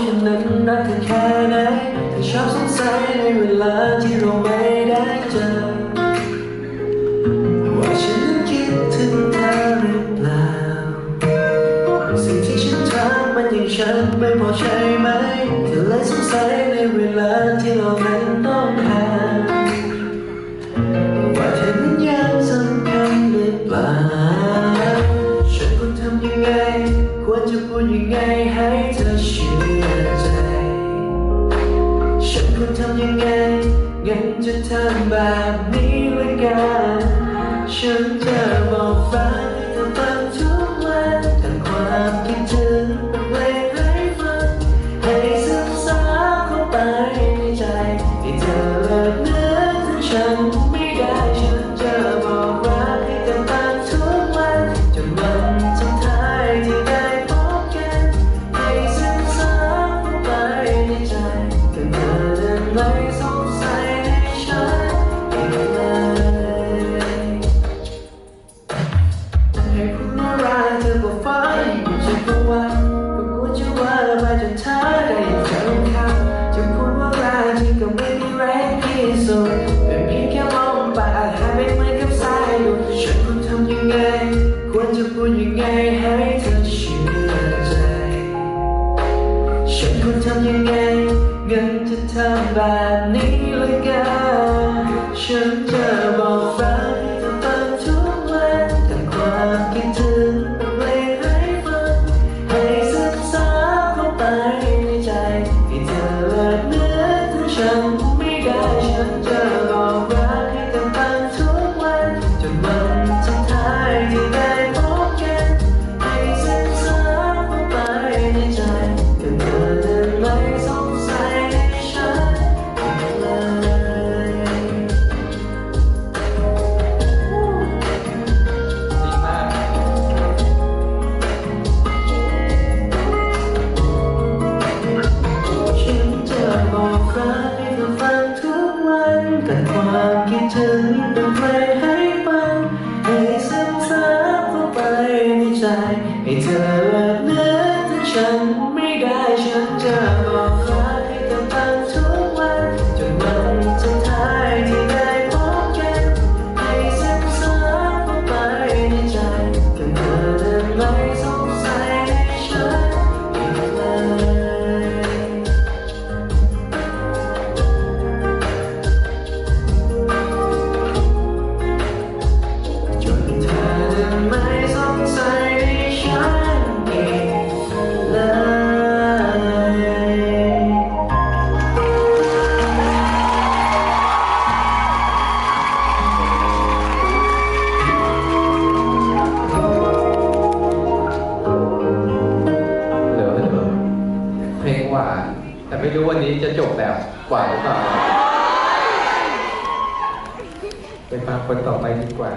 ฉันนั้นรักเธอแค่ไหนเธอชอบสงสัยในเวลาที่เราไม่ได้เจอ ว่าฉันนั้นคิดถึงเธอหรือเปล่า สิ่งที่ฉันทำมันยังฉันไม่พอใช่ไหม เธอเลยสงสัยในเวลาที่เราไม่ จะทำแบบนี้ละกันฉันจะบอกรักให้เธอฟังทุกวันแต่ความคิดถึงเป็นเพลงให้ฟังให้ซึมซาบเข้าไปในใจให้เธอเลิกนึกถึงฉันไม่ ให้คุณมารักเธอบอกฟ้าอยู่ใจก็ว่าก็กลัวจะว่าไปจนเธอได้เจอเขาจะพูดว่ารักที่ก็ไม่มีแรงที่สุดเป็นเพียงแค่มองไปอาจหายไปเหมือนกับสายลมฉันควรทำยังไง ควรจะพูดยังไงให้เธอเชื่อใจ ฉันควรทำยังไงเงินจะทำแบบนี้เลยกันฉันจะบอก ไม่ไความคิดถึงเป็นเพลงให้ฟังให้ซึมซับเข้าไปในใจให้เธอเลิกนึกถึงฉันไม่ได้ฉันจะบอก รู้วันนี้จะจบแบบกว่าหรือเปล่าไปฟังคนต่อไปดีกว่า